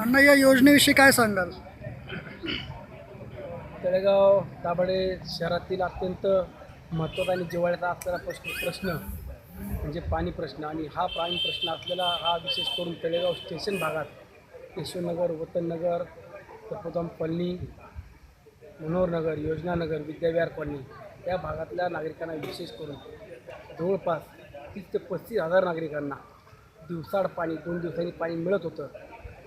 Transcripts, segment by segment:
अण्णा या योजनेविषयी काय सांगाल? तळेगाव दाभाडे शहरातील अत्यंत महत्त्वाचा आणि जिव्हाळ्याचा असलेला प्रश्न प्रश्न म्हणजे पाणी प्रश्न. आणि हा पाणी प्रश्न असलेला हा विशेष करून तळेगाव स्टेशन भागात यशवनगर वतननगर तपोदम कॉलनी मनोहरनगर योजनानगर विद्याविहार कॉलनी या भागातल्या नागरिकांना विशेष करून जवळपास तीस ते पस्तीस हजार नागरिकांना दिवसाड पाणी दोन दिवसांनी पाणी मिळत होतं.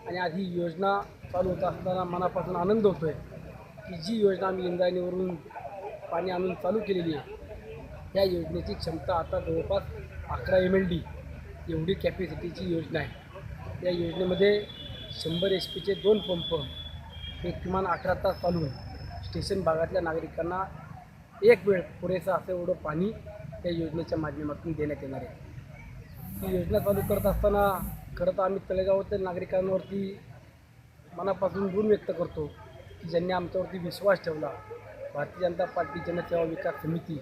आणि आज ही योजना चालू होत असताना मनापासून आनंद होतो आहे की जी योजना आम्ही इंद्रायणीवरून पाणी आणून चालू केलेली आहे या योजनेची क्षमता आता जवळपास अकरा एम एल डी एवढी कॅपॅसिटीची योजना आहे. या योजनेमध्ये शंभर एच पीचे दोन पंप हे किमान अकरा तास चालून स्टेशन भागातल्या नागरिकांना एक वेळ पुरेसा असं एवढं पाणी या योजनेच्या माध्यमातून देण्यात येणार आहे. ही योजना चालू करत असताना खरं तर आम्ही तळेगावातील नागरिकांवरती मनापासून ऋण व्यक्त करतो की ज्यांनी आमच्यावरती विश्वास ठेवला. भारतीय जनता पार्टी जनसेवा विकास समिती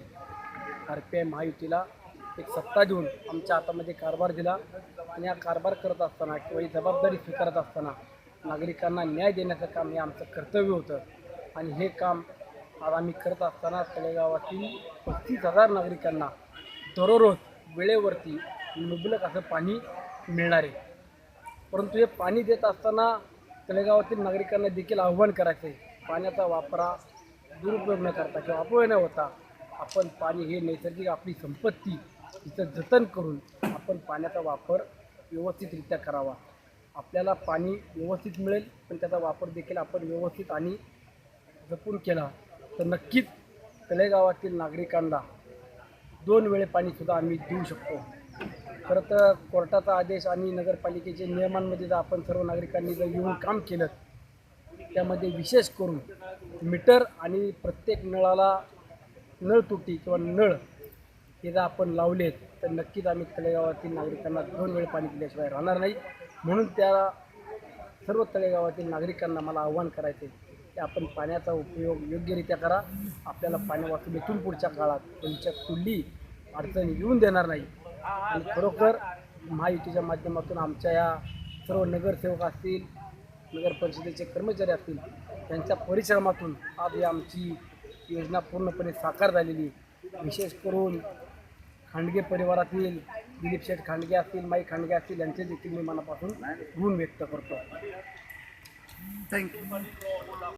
आर पी आय महायुतीला एक सत्ता देऊन आमच्या हातामध्ये कारभार दिला आणि हा कारभार करत असताना किंवा ही जबाबदारी स्वीकारत असताना नागरिकांना न्याय देण्याचं काम हे आमचं कर्तव्य होतं. आणि हे काम आज आम्ही करत असताना तळेगावातील पस्तीस हजार नागरिकांना दररोज वेळेवरती मुबलक असं पाणी मिळणार आहे. परंतु हे पाणी देत असताना तळेगावातील नागरिकांना देखील आव्हान करायचं आहे. पाण्याचा वापरा दुरुपयोग न करता किंवा अपव्यय न होता आपण पाणी हे नैसर्गिक आपली संपत्ती तिचं जतन करून आपण पाण्याचा वापर व्यवस्थितरित्या करावा. आपल्याला पाणी व्यवस्थित मिळेल पण त्याचा वापर देखील आपण व्यवस्थित आणि जपून केला तर नक्कीच तळेगावातील नागरिकांना दोन वेळे पाणीसुद्धा आम्ही देऊ शकतो. खरं तर कोर्टाचा आदेश आणि नगरपालिकेच्या नियमांमध्ये जर आपण सर्व नागरिकांनी जर येऊन काम केलं त्यामध्ये विशेष करून मीटर आणि प्रत्येक नळाला नळ तुटी किंवा नळ हे जर आपण लावलेत तर नक्कीच आम्ही तळेगावातील नागरिकांना दोन वेळ पाणी दिल्याशिवाय राहणार नाही. म्हणून त्या सर्व तळेगावातील नागरिकांना मला आव्हान करायचे की आपण पाण्याचा उपयोग योग्यरित्या करा. आपल्याला पाणी वाचून इथून पुढच्या काळात तुमच्या कुठली अडचणी येऊन देणार नाही. आणि खरोखर महायुतीच्या माध्यमातून आमच्या या सर्व नगरसेवक असतील नगर परिषदेचे कर्मचारी असतील त्यांच्या परिश्रमातून आज ही आमची योजना पूर्णपणे साकार झालेली विशेष करून खांडगे परिवारातील दिलीप शेठ खांडगे असतील माई खांडगे असतील यांचे देखील मी मनापासून ऋण व्यक्त करतो. थँक्यू